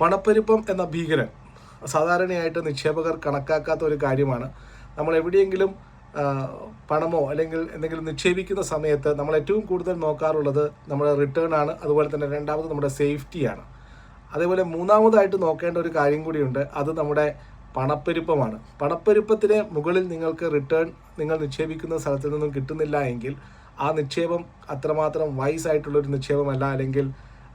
പണപ്പെരുപ്പം എന്ന ഭീകരൻ സാധാരണയായിട്ട് നിക്ഷേപകർ കണക്കാക്കാത്ത ഒരു കാര്യമാണ്. നമ്മൾ എവിടെയെങ്കിലും പണമോ അല്ലെങ്കിൽ എന്തെങ്കിലും നിക്ഷേപിക്കുന്ന സമയത്ത് നമ്മൾ ഏറ്റവും കൂടുതൽ നോക്കാറുള്ളത് നമ്മുടെ റിട്ടേൺ ആണ്. അതുപോലെ തന്നെ രണ്ടാമത് നമ്മുടെ സേഫ്റ്റിയാണ് അതേപോലെ മൂന്നാമതായിട്ട് നോക്കേണ്ട ഒരു കാര്യം കൂടിയുണ്ട്. അത് നമ്മുടെ പണപ്പെരുപ്പമാണ്. പണപ്പെരുപ്പത്തിന് മുകളിൽ നിങ്ങൾക്ക് റിട്ടേൺ നിങ്ങൾ നിക്ഷേപിക്കുന്ന സ്ഥലത്തു നിന്നും കിട്ടുന്നില്ല എങ്കിൽ ആ നിക്ഷേപം അത്രമാത്രം വൈസ് ആയിട്ടുള്ള ഒരു നിക്ഷേപമല്ല. അല്ലെങ്കിൽ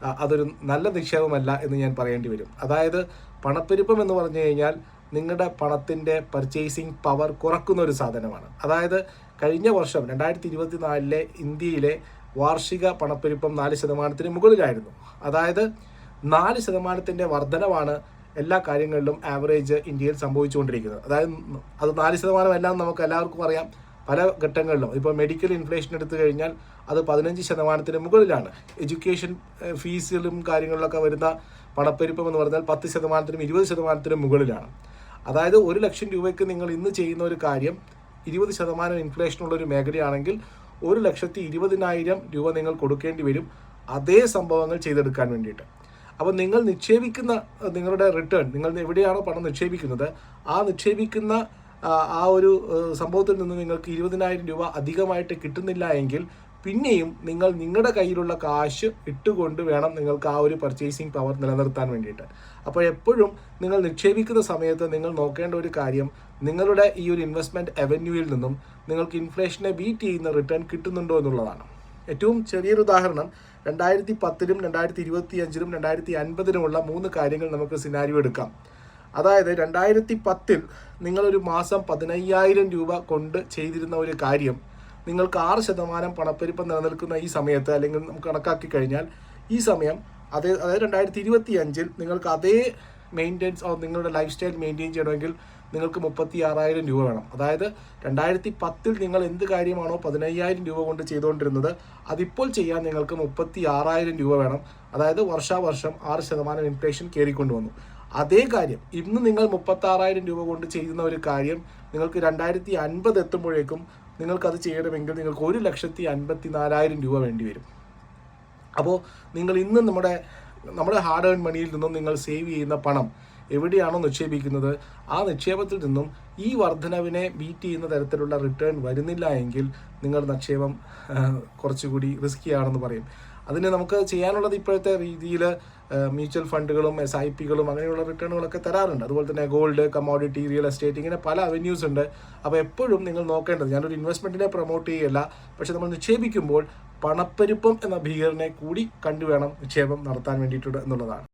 അതൊരു നല്ല നിക്ഷേപമല്ല എന്ന് ഞാൻ പറയേണ്ടി വരും. അതായത് പണപ്പെരുപ്പം എന്ന് പറഞ്ഞു കഴിഞ്ഞാൽ നിങ്ങളുടെ പണത്തിന്റെ പർച്ചേസിങ് പവർ കുറക്കുന്ന ഒരു സാധനമാണ്. അതായത് കഴിഞ്ഞ വർഷം രണ്ടായിരത്തി ഇരുപത്തി നാലിലെ ഇന്ത്യയിലെ വാർഷിക പണപ്പെരുപ്പം നാല് ശതമാനത്തിന് മുകളിലായിരുന്നു. അതായത് നാല് ശതമാനത്തിന്റെ വർധനവാണ് എല്ലാ കാര്യങ്ങളിലും ആവറേജ് ഇന്ത്യയിൽ സംഭവിച്ചുകൊണ്ടിരിക്കുന്നത്. അതായത് അത് നാല് ശതമാനം എല്ലാം നമുക്ക് എല്ലാവർക്കും അറിയാം. പല ഘട്ടങ്ങളിലും. ഇപ്പോൾ മെഡിക്കൽ ഇൻഫ്ലേഷൻ എടുത്തു കഴിഞ്ഞാൽ അത് പതിനഞ്ച് ശതമാനത്തിന് മുകളിലാണ്. എഡ്യൂക്കേഷൻ ഫീസിലും കാര്യങ്ങളിലൊക്കെ വരുന്ന പണപ്പെരുപ്പം എന്ന് പറഞ്ഞാൽ പത്ത് ശതമാനത്തിനും ഇരുപത് ശതമാനത്തിനും മുകളിലാണ്. അതായത് ഒരു ലക്ഷം രൂപയ്ക്ക് നിങ്ങൾ ഇന്ന് ചെയ്യുന്ന ഒരു കാര്യം ഇരുപത് ശതമാനം ഇൻഫ്ലേഷനുള്ള ഒരു മേഖലയാണെങ്കിൽ ഒരു ലക്ഷത്തി ഇരുപതിനായിരം രൂപ നിങ്ങൾ കൊടുക്കേണ്ടി വരും. അതേ സംഭവങ്ങൾ ചെയ്തെടുക്കാൻ വേണ്ടിയിട്ട്. അപ്പോൾ നിങ്ങൾ നിക്ഷേപിക്കുന്ന നിങ്ങളുടെ റിട്ടേൺ നിങ്ങൾ എവിടെയാണോ പണം നിക്ഷേപിക്കുന്നത് ആ നിക്ഷേപിക്കുന്ന ആ, ഒരു സംഭവത്തിൽ നിന്ന് നിങ്ങൾക്ക് ഇരുപതിനായിരം രൂപ അധികമായിട്ട് കിട്ടുന്നില്ല എങ്കിൽ പിന്നെയും നിങ്ങൾ നിങ്ങളുടെ കയ്യിലുള്ള കാശ് ഇട്ടുകൊണ്ട് വേണം നിങ്ങൾക്ക് ആ ഒരു പർച്ചേസിങ് പവർ നിലനിർത്താൻ വേണ്ടിയിട്ട്. അപ്പോൾ എപ്പോഴും നിങ്ങൾ നിക്ഷേപിക്കുന്ന സമയത്ത് നിങ്ങൾ നോക്കേണ്ട ഒരു കാര്യം നിങ്ങളുടെ ഈ ഒരു ഇൻവെസ്റ്റ്മെന്റ് അവന്യൂവിൽ നിന്നും നിങ്ങൾക്ക് ഇൻഫ്ലേഷനെ ബീറ്റ് ചെയ്യുന്ന റിട്ടേൺ കിട്ടുന്നുണ്ടോ എന്നുള്ളതാണ്. ഏറ്റവും ചെറിയൊരു ഉദാഹരണം രണ്ടായിരത്തി പത്തിലും രണ്ടായിരത്തി ഇരുപത്തി അഞ്ചിലും രണ്ടായിരത്തി അൻപതിലുമുള്ള മൂന്ന് കാര്യങ്ങൾ നമുക്ക് സിനാരിയോ എടുക്കാം. അതായത് രണ്ടായിരത്തി പത്തിൽ നിങ്ങളൊരു മാസം പതിനയ്യായിരം രൂപ കൊണ്ട് ചെയ്തിരുന്ന ഒരു കാര്യം നിങ്ങൾക്ക് ആറ് ശതമാനം പണപ്പെരുപ്പം നിലനിൽക്കുന്ന ഈ സമയത്ത് അല്ലെങ്കിൽ നമുക്ക് കണക്കാക്കി കഴിഞ്ഞാൽ ഈ സമയം അതേ അതായത് രണ്ടായിരത്തി ഇരുപത്തി അഞ്ചിൽ നിങ്ങൾക്ക് അതേ മെയിന്റെനൻസ് നിങ്ങളുടെ ലൈഫ് സ്റ്റൈൽ മെയിന്റെയിൻ ചെയ്യണമെങ്കിൽ നിങ്ങൾക്ക് മുപ്പത്തി ആറായിരം രൂപ വേണം. അതായത് രണ്ടായിരത്തി പത്തിൽ നിങ്ങൾ എന്ത് കാര്യമാണോ പതിനയ്യായിരം രൂപ കൊണ്ട് ചെയ്തുകൊണ്ടിരുന്നത് അതിപ്പോൾ ചെയ്യാൻ നിങ്ങൾക്ക് മുപ്പത്തി ആറായിരം രൂപ വേണം. അതായത് വർഷാവർഷം ആറ് ശതമാനം ഇൻഫ്ലേഷൻ കയറിക്കൊണ്ടുവന്നു. അതേ കാര്യം ഇന്ന് നിങ്ങൾ മുപ്പത്തി ആറായിരം രൂപ കൊണ്ട് ചെയ്യുന്ന ഒരു കാര്യം നിങ്ങൾക്ക് രണ്ടായിരത്തി അൻപത് എത്തുമ്പോഴേക്കും നിങ്ങൾക്കത് ചെയ്യണമെങ്കിൽ നിങ്ങൾക്ക് ഒരു ലക്ഷത്തി അൻപത്തി നാലായിരം രൂപ വേണ്ടി വരും. അപ്പോൾ നിങ്ങൾ ഇന്ന് നമ്മുടെ നമ്മുടെ ഹാർഡ് ഏൺ മണിയിൽ നിന്നും നിങ്ങൾ സേവ് ചെയ്യുന്ന പണം എവിടെയാണോ നിക്ഷേപിക്കുന്നത് ആ നിക്ഷേപത്തിൽ നിന്നും ഈ വർധനവിനെ ബീറ്റ് ചെയ്യുന്ന തരത്തിലുള്ള റിട്ടേൺ വരുന്നില്ല എങ്കിൽ നിങ്ങളുടെ നിക്ഷേപം കുറച്ചുകൂടി റിസ്കി ആണെന്ന് പറയും. അതിന് നമുക്ക് ചെയ്യാനുള്ളത് ഇപ്പോഴത്തെ രീതിയിൽ മ്യൂച്വൽ ഫണ്ടുകളും എസ് ഐ പികളും അങ്ങനെയുള്ള റിട്ടേണുകളൊക്കെ തരാറുണ്ട്. അതുപോലെ തന്നെ ഗോൾഡ് കമോഡിറ്റി റിയൽ എസ്റ്റേറ്റ് ഇങ്ങനെ പല അവന്യൂസ് ഉണ്ട്. അപ്പോൾ എപ്പോഴും നിങ്ങൾ നോക്കേണ്ടത് ഞാനൊരു ഇൻവെസ്റ്റ്മെന്റിനെ പ്രൊമോട്ട് ചെയ്യല്ല പക്ഷേ നമ്മൾ നിക്ഷേപിക്കുമ്പോൾ പണപ്പെരുപ്പം എന്ന ഭീകരനെ കൂടി കണ്ടുവേണം നിക്ഷേപം നടത്താൻ വേണ്ടിയിട്ടുണ്ട് എന്നുള്ളതാണ്.